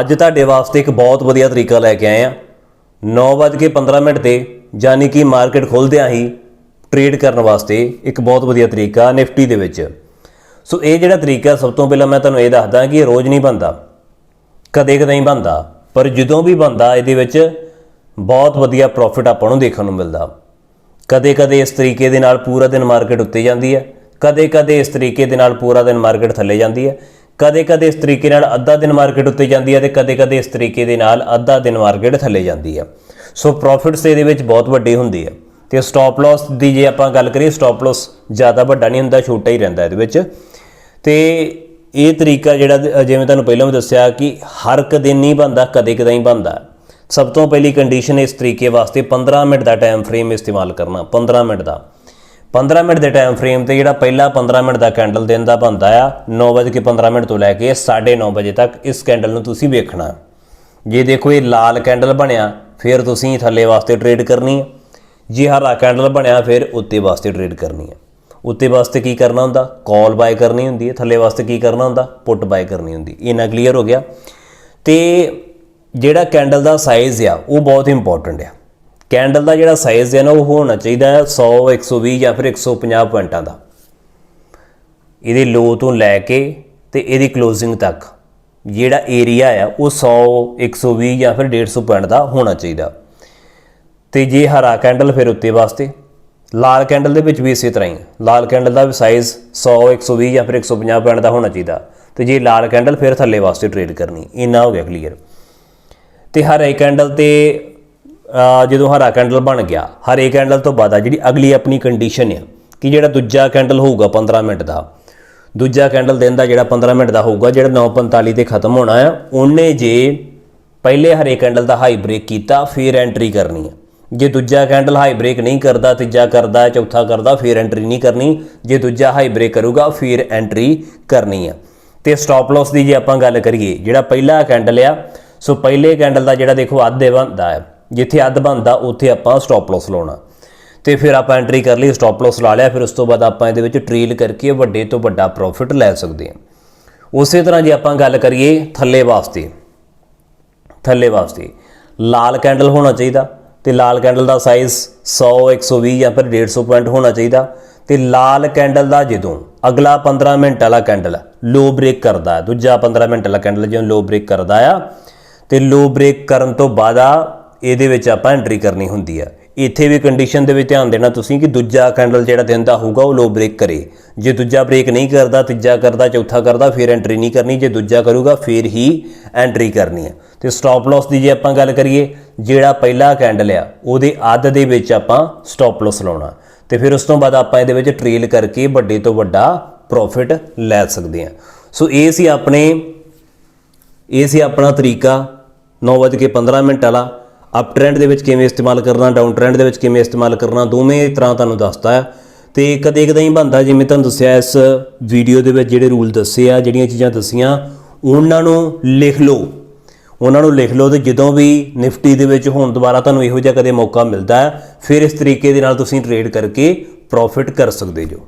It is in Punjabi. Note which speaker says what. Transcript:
Speaker 1: ਅੱਜ ਤੁਹਾਡੇ ਵਾਸਤੇ ਇੱਕ ਬਹੁਤ ਵਧੀਆ ਤਰੀਕਾ ਲੈ ਕੇ ਆਏ ਆ 9:15 ਮਿੰਟ ਤੇ ਯਾਨੀ ਕਿ ਮਾਰਕੀਟ ਖੁੱਲਦਿਆਂ ਹੀ ਟ੍ਰੇਡ ਕਰਨ ਵਾਸਤੇ ਇੱਕ ਬਹੁਤ ਵਧੀਆ ਤਰੀਕਾ ਨਿਫਟੀ ਦੇ ਵਿੱਚ। ਸੋ ਇਹ ਜਿਹੜਾ ਤਰੀਕਾ ਸਭ ਤੋਂ ਪਹਿਲਾਂ ਮੈਂ ਤੁਹਾਨੂੰ ਇਹ ਦੱਸਦਾ ਕਿ ਇਹ ਰੋਜ਼ ਨਹੀਂ ਬਣਦਾ। ਕਦੇ ਕਦੇ ਹੀ ਬਣਦਾ। ਪਰ ਜਦੋਂ ਵੀ ਬਣਦਾ, ਇਹਦੇ ਵਿੱਚ ਬਹੁਤ ਵਧੀਆ ਪ੍ਰੋਫਿਟ ਆਪਾਂ ਨੂੰ ਦੇਖਣ ਨੂੰ ਮਿਲਦਾ। ਕਦੇ ਕਦੇ ਇਸ ਤਰੀਕੇ ਦੇ ਨਾਲ ਪੂਰਾ ਦਿਨ ਮਾਰਕੀਟ ਉੱਤੇ ਜਾਂਦੀ ਹੈ। ਕਦੇ ਕਦੇ ਇਸ ਤਰੀਕੇ ਦੇ ਨਾਲ ਪੂਰਾ ਦਿਨ ਮਾਰਕੀਟ ਥੱਲੇ ਜਾਂਦੀ ਹੈ। ਕਦੇ ਕਦੇ ਇਸ ਤਰੀਕੇ ਨਾਲ ਅੱਧਾ ਦਿਨ ਮਾਰਕੀਟ ਉੱਤੇ ਜਾਂਦੀ ਹੈ ਤੇ ਕਦੇ ਕਦੇ ਇਸ ਤਰੀਕੇ ਦੇ ਨਾਲ ਅੱਧਾ ਦਿਨ ਮਾਰਕੀਟ ਥੱਲੇ ਜਾਂਦੀ ਹੈ। ਸੋ ਪ੍ਰੋਫਿਟਸ ਇਹਦੇ ਵਿੱਚ ਬਹੁਤ ਵੱਡੇ ਹੁੰਦੇ ਆ ਤੇ ਸਟਾਪ ਲਾਸ ਦੀ ਜੇ ਆਪਾਂ ਗੱਲ ਕਰੀਏ ਸਟਾਪ ਲਾਸ ਜ਼ਿਆਦਾ ਵੱਡਾ ਨਹੀਂ ਹੁੰਦਾ, ਛੋਟਾ ਹੀ ਰਹਿੰਦਾ ਇਹਦੇ ਵਿੱਚ। ਤੇ ਇਹ ਤਰੀਕਾ ਜਿਹੜਾ ਜਿਵੇਂ ਤੁਹਾਨੂੰ ਪਹਿਲਾਂ ਵੀ ਦੱਸਿਆ ਕਿ ਹਰ ਇੱਕ ਦਿਨ ਨਹੀਂ ਬਣਦਾ ਕਦੇ ਕਦੇ ਹੀ ਬਣਦਾ। ਸਭ ਤੋਂ ਪਹਿਲੀ ਕੰਡੀਸ਼ਨ ਇਸ ਤਰੀਕੇ ਵਾਸਤੇ 15 ਮਿੰਟ ਦਾ ਟਾਈਮ ਫਰੇਮ ਇਸਤੇਮਾਲ ਕਰਨਾ 15 ਮਿੰਟ ਦਾ। 15 ਮਿੰਟ ਦੇ ਟਾਈਮ ਫਰੇਮ ਤੇ ਜਿਹੜਾ ਪਹਿਲਾ 15 ਮਿੰਟ ਦਾ ਕੈਂਡਲ ਦਿਨ ਦਾ ਬਣਦਾ ਆ 9:15 ਮਿੰਟ ਤੋਂ ਲੈ ਕੇ 9:30 ਵਜੇ ਤੱਕ ਇਸ ਕੈਂਡਲ ਨੂੰ ਤੁਸੀਂ ਵੇਖਣਾ। ਜੇ ਦੇਖੋ ਇਹ ਲਾਲ ਕੈਂਡਲ ਬਣਿਆ, ਫਿਰ ਤੁਸੀਂ ਥੱਲੇ ਵਾਸਤੇ ਟ੍ਰੇਡ ਕਰਨੀ ਹੈ ਜੇ ਹਰਾ ਕੈਂਡਲ ਬਣਿਆ, ਫਿਰ ਉੱਤੇ ਵਾਸਤੇ ਟ੍ਰੇਡ ਕਰਨੀ ਹੈ ਉੱਤੇ ਵਾਸਤੇ ਕੀ ਕਰਨਾ ਹੁੰਦਾ? ਕਾਲ ਬਾਏ ਕਰਨੀ ਹੁੰਦੀ ਹੈ ਥੱਲੇ ਵਾਸਤੇ ਕੀ ਕਰਨਾ ਹੁੰਦਾ? ਪੁੱਟ ਬਾਏ ਕਰਨੀ ਹੁੰਦੀ। ਇਹਨਾਂ ਕਲੀਅਰ ਹੋ ਗਿਆ। ਤੇ ਜਿਹੜਾ ਕੈਂਡਲ ਦਾ ਸਾਈਜ਼ ਆ, ਉਹ ਬਹੁਤ ਇੰਪੋਰਟੈਂਟ ਆ। ਕੈਂਡਲ ਦਾ ਜਿਹੜਾ ਸਾਈਜ਼ ਹੈ ਨਾ, ਉਹ ਹੋਣਾ ਚਾਹੀਦਾ ਹੈ 100 120 ਜਾਂ ਫਿਰ 150 ਪੁਆਇੰਟਾਂ ਦਾ। ਇਹਦੇ ਲੋ ਤੋਂ ਲੈ ਕੇ ਤੇ ਇਹਦੀ ਕਲੋਜ਼ਿੰਗ ਤੱਕ ਜਿਹੜਾ ਏਰੀਆ ਆ ਉਹ 100 120 ਜਾਂ ਫਿਰ 150 ਪੁਆਇੰਟ ਦਾ ਹੋਣਾ ਚਾਹੀਦਾ। ਤੇ ਜੇ ਹਰਾ ਕੈਂਡਲ ਫਿਰ ਉੱਤੇ ਵਾਸਤੇ, ਲਾਲ ਕੈਂਡਲ ਦੇ ਵਿੱਚ ਵੀ ਇਸੇ ਤਰ੍ਹਾਂ ਹੀ ਲਾਲ ਕੈਂਡਲ ਦਾ ਵੀ ਸਾਈਜ਼ 100 120 ਜਾਂ ਫਿਰ 150 ਪੁਆਇੰਟ ਦਾ ਹੋਣਾ ਚਾਹੀਦਾ। ਤੇ ਜੇ ਲਾਲ ਕੈਂਡਲ ਫਿਰ ਥੱਲੇ ਵਾਸਤੇ ਟ੍ਰੇਡ ਕਰਨੀ, ਇੰਨਾ ਹੋ ਗਿਆ ਕਲੀਅਰ ਤੇ ਹਰੇ ਕੈਂਡਲ ਤੇ ਜਦੋਂ ਹਰਾ ਕੈਂਡਲ ਬਣ ਗਿਆ, ਹਰੇ ਕੈਂਡਲ ਤੋਂ ਬਾਅਦ ਆ ਜਿਹੜੀ ਅਗਲੀ ਆਪਣੀ ਕੰਡੀਸ਼ਨ ਆ, ਕਿ ਜਿਹੜਾ ਦੂਜਾ ਕੈਂਡਲ ਹੋਊਗਾ 15 ਮਿੰਟ ਦਾ, ਦੂਜਾ ਕੈਂਡਲ ਦਿਨ ਦਾ ਜਿਹੜਾ 15 ਮਿੰਟ ਦਾ ਹੋਊਗਾ, ਜਿਹੜਾ 9:45 ਤੇ ਖਤਮ ਹੋਣਾ ਆ, ਉਹਨੇ ਜੇ ਪਹਿਲੇ ਹਰੇ ਕੈਂਡਲ ਦਾ ਹਾਈ ਬ੍ਰੇਕ ਕੀਤਾ, ਫਿਰ ਐਂਟਰੀ ਕਰਨੀ ਹੈ ਜੇ ਦੂਜਾ ਕੈਂਡਲ ਹਾਈ ਬ੍ਰੇਕ ਨਹੀਂ ਕਰਦਾ, ਤੀਜਾ ਕਰਦਾ, ਚੌਥਾ ਕਰਦਾ, ਫਿਰ ਐਂਟਰੀ ਨਹੀਂ ਕਰਨੀ। ਜੇ ਦੂਜਾ ਹਾਈ ਬ੍ਰੇਕ ਕਰੂਗਾ, ਫਿਰ ਐਂਟਰੀ ਕਰਨੀ ਆ। ਤੇ ਸਟਾਪ ਲਾਸ ਦੀ ਜੇ ਆਪਾਂ ਗੱਲ ਕਰੀਏ, ਜਿਹੜਾ ਪਹਿਲਾ ਕੈਂਡਲ ਆ, ਸੋ ਪਹਿਲੇ ਕੈਂਡਲ ਦਾ ਜਿਹੜਾ ਦੇਖੋ ਅੱਧ ਬਣਦਾ ਹੈ। ਜਿੱਥੇ ਅੱਧ ਬਣਦਾ ਉੱਥੇ ਆਪਾਂ ਸਟਾਪ ਲਾਸ ਲਾਉਣਾ। ਤੇ ਫਿਰ ਆਪਾਂ ਐਂਟਰੀ ਕਰ ਲਈ ਸਟਾਪ ਲਾਸ ਲਾ ਲਿਆ, ਫਿਰ ਉਸ ਤੋਂ ਬਾਅਦ ਆਪਾਂ ਇਹਦੇ ਵਿੱਚ ਟ੍ਰੇਲ ਕਰਕੇ ਵੱਡੇ ਤੋਂ ਵੱਡਾ ਪ੍ਰੋਫਿਟ ਲੈ ਸਕਦੇ ਹਾਂ। ਉਸੇ ਤਰ੍ਹਾਂ ਜੇ ਆਪਾਂ ਗੱਲ ਕਰੀਏ ਥੱਲੇ ਵਾਸਤੇ ਥੱਲੇ ਵਾਸਤੇ, ਲਾਲ ਕੈਂਡਲ ਹੋਣਾ ਚਾਹੀਦਾ ਤੇ ਲਾਲ ਕੈਂਡਲ ਦਾ ਸਾਈਜ਼ 100 120 ਜਾਂ ਫਿਰ 150 ਪੁਆਇੰਟ ਹੋਣਾ ਚਾਹੀਦਾ ਤੇ ਲਾਲ ਕੈਂਡਲ ਦਾ ਜਦੋਂ ਅਗਲਾ 15 ਮਿੰਟ ਵਾਲਾ ਕੈਂਡਲ ਲੋ ਬ੍ਰੇਕ ਕਰਦਾ, ਦੂਜਾ 15 ਮਿੰਟ ਵਾਲਾ ਕੈਂਡਲ ਜਦੋਂ ਲੋ ਬ੍ਰੇਕ ਕਰਦਾ ਆ, ਤੇ ਲੋ ਬ੍ਰੇਕ ਕਰਨ ਤੋਂ ਬਾਅਦ ਆ ਇਹਦੇ ਵਿੱਚ ਆਪਾਂ ਐਂਟਰੀ ਕਰਨੀ ਹੁੰਦੀ ਆ। ਇੱਥੇ ਵੀ ਕੰਡੀਸ਼ਨ ਦੇ ਵਿੱਚ ਧਿਆਨ ਦੇਣਾ ਤੁਸੀਂ ਕਿ ਦੂਜਾ ਕੈਂਡਲ ਜਿਹੜਾ ਦਿਨ ਦਾ ਹੋਊਗਾ ਉਹ ਲੋ ਬ੍ਰੇਕ ਕਰੇ। ਜੇ ਦੂਜਾ ਬ੍ਰੇਕ ਨਹੀਂ ਕਰਦਾ, ਤੀਜਾ ਕਰਦਾ, ਚੌਥਾ ਕਰਦਾ, ਫਿਰ ਐਂਟਰੀ ਨਹੀਂ ਕਰਨੀ। ਜੇ ਦੂਜਾ ਕਰੂਗਾ, ਫਿਰ ਹੀ ਐਂਟਰੀ ਕਰਨੀ ਹੈ ਤੇ ਸਟਾਪ ਲਾਸ ਦੀ ਜੇ ਆਪਾਂ ਗੱਲ ਕਰੀਏ, ਜਿਹੜਾ ਪਹਿਲਾ ਕੈਂਡਲ ਆ, ਉਹਦੇ ਅੱਧ ਦੇ ਵਿੱਚ ਆਪਾਂ ਸਟਾਪ ਲਾਸ ਲਾਉਣਾ। ਤੇ ਫਿਰ ਉਸ ਤੋਂ ਬਾਅਦ ਆਪਾਂ ਇਹਦੇ ਵਿੱਚ ਟ੍ਰੇਲ ਕਰਕੇ ਵੱਡੇ ਤੋਂ ਵੱਡਾ ਪ੍ਰੋਫਿਟ ਲੈ ਸਕਦੇ ਹਾਂ ਸੋ ਇਹ ਸੀ ਆਪਣੇ, ਇਹ ਸੀ ਆਪਣਾ ਤਰੀਕਾ। 9:15 ਮਿੰਟ ਵਾਲਾ। ਅਪ ਟ੍ਰੈਂਡ ਦੇ ਵਿੱਚ ਕਿਵੇਂ ਇਸਤੇਮਾਲ ਕਰਨਾ ਡਾਊਨ ਟ੍ਰੈਂਡ ਦੇ ਵਿੱਚ ਕਿਵੇਂ ਇਸਤੇਮਾਲ ਕਰਨਾ, ਦੋਵੇਂ ਤਰ੍ਹਾਂ ਤੁਹਾਨੂੰ ਦੱਸਦਾ ਹੈ। ਤੇ ਕਦੇ ਕਦੇ ਹੀ ਬੰਦਾ ਜਿਵੇਂ ਤੁਹਾਨੂੰ ਦੱਸਿਆ ਇਸ ਵੀਡੀਓ ਦੇ ਵਿੱਚ ਜਿਹੜੇ ਰੂਲ ਦੱਸੇ ਆ, ਜਿਹੜੀਆਂ ਚੀਜ਼ਾਂ ਦੱਸੀਆਂ, ਉਹਨਾਂ ਨੂੰ ਲਿਖ ਲਓ। ਉਹਨਾਂ ਨੂੰ ਲਿਖ ਲਓ ਤੇ ਜਦੋਂ ਵੀ ਨਿਫਟੀ ਦੇ ਵਿੱਚ ਹੁਣ ਦੁਬਾਰਾ ਤੁਹਾਨੂੰ ਇਹੋ ਜਿਹਾ ਕਦੇ ਮੌਕਾ ਮਿਲਦਾ ਹੈ, ਫਿਰ ਇਸ ਤਰੀਕੇ ਦੇ ਨਾਲ ਤੁਸੀਂ ਟ੍ਰੇਡ ਕਰਕੇ ਪ੍ਰੋਫਿਟ ਕਰ ਸਕਦੇ ਜੋ।